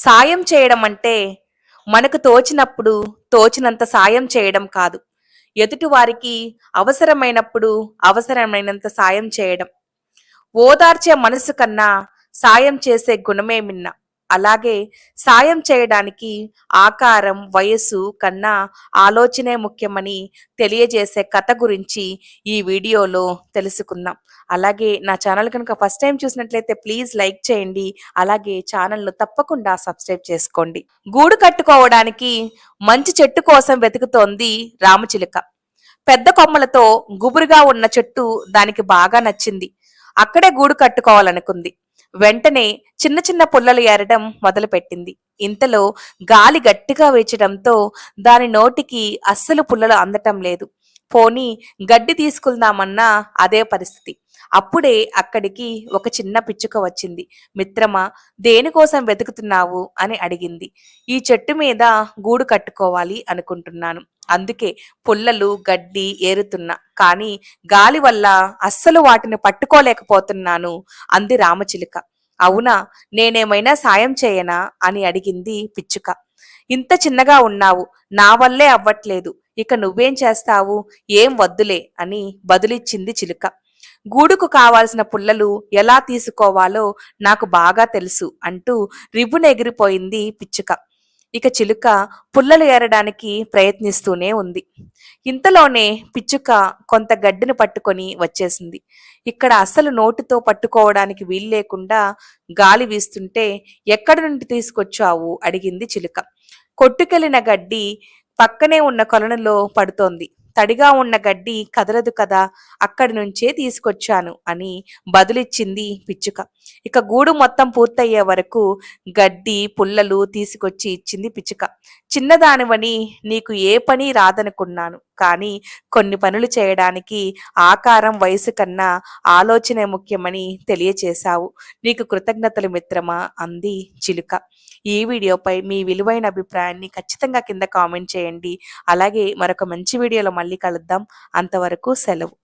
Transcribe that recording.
సాయం చేయడం అంటే మనకు తోచినప్పుడు తోచినంత సాయం చేయడం కాదు. ఎదుటివారికి అవసరమైనప్పుడు అవసరమైనంత సాయం చేయడం. ఓదార్చే మనసు కన్నా సాయం చేసే గుణమే మిన్న. అలాగే సాయం చేయడానికి ఆకారం వయస్సు కన్నా ఆలోచనే ముఖ్యమని తెలియజేసే కథ గురించి ఈ వీడియోలో తెలుసుకుందాం. అలాగే నా ఛానల్ కనుక ఫస్ట్ టైం చూసినట్లయితే ప్లీజ్ లైక్ చేయండి. అలాగే ఛానల్ను తప్పకుండా సబ్స్క్రైబ్ చేసుకోండి. గూడు కట్టుకోవడానికి మంచి చెట్టు కోసం వెతుకుతోంది రామచిలుక. పెద్ద కొమ్మలతో గుబురుగా ఉన్న చెట్టు దానికి బాగా నచ్చింది. అక్కడే గూడు కట్టుకోవాలనుకుంది. వెంటనే చిన్న చిన్న పుల్లలు ఏరడం మొదలుపెట్టింది. ఇంతలో గాలి గట్టిగా వేచడంతో దాని నోటికి అస్సలు పుల్లలు అందటం లేదు. పోనీ గడ్డి తీసుకుందామన్నా అదే పరిస్థితి. అప్పుడే అక్కడికి ఒక చిన్న పిచ్చుక వచ్చింది. మిత్రమా దేనికోసం వెతుకుతున్నావు? అని అడిగింది. ఈ చెట్టు మీద గూడు కట్టుకోవాలి అనుకుంటున్నాను. అందుకే పుల్లలు గడ్డి ఏరుతున్నా. కానీ గాలి వల్ల అస్సలు వాటిని పట్టుకోలేకపోతున్నాను అంది రామచిలుక. అవునా నేనేమైనా సాయం చేయనా? అని అడిగింది పిచ్చుక. ఇంత చిన్నగా ఉన్నావు నా వల్లే అవ్వట్లేదు. ఇక నువ్వేం చేస్తావు? ఏం వద్దులే అని బదులిచ్చింది చిలుక. గూడుకు కావాల్సిన పుల్లలు ఎలా తీసుకోవాలో నాకు బాగా తెలుసు అంటూ రివ్వునెగిరిపోయింది పిచ్చుక. ఇక చిలుక పుల్లలు ఏరడానికి ప్రయత్నిస్తూనే ఉంది. ఇంతలోనే పిచ్చుక కొంత గడ్డిని పట్టుకొని వచ్చేసింది. ఇక్కడ అసలు నోటితో పట్టుకోవడానికి వీలు లేకుండా గాలి వీస్తుంటే ఎక్కడి నుండి తీసుకొచ్చావు? అడిగింది చిలుక. కొట్టుకెళ్ళిన గడ్డి పక్కనే ఉన్న కొలనులో పడుతోంది. తడిగా ఉన్న గడ్డి కదలదు కదా అక్కడి నుంచే తీసుకొచ్చాను అని బదులిచ్చింది పిచ్చుక. ఇక గూడు మొత్తం పూర్తయ్యే వరకు గడ్డి పుల్లలు తీసుకొచ్చి ఇచ్చింది పిచ్చుక. చిన్నదానివని నీకు ఏ పని రాదనుకున్నాను. కానీ కొన్ని పనులు చేయడానికి ఆకారం వయసు కన్నా ఆలోచనే ముఖ్యమని తెలియచేశావు. నీకు కృతజ్ఞతలు మిత్రమా? అంది చిలుక. ఈ వీడియోపై మీ విలువైన అభిప్రాయాన్ని ఖచ్చితంగా కింద కామెంట్ చేయండి. అలాగే మరొక మంచి వీడియోలో మళ్ళీ కలుద్దాం. అంతవరకు సెలవు.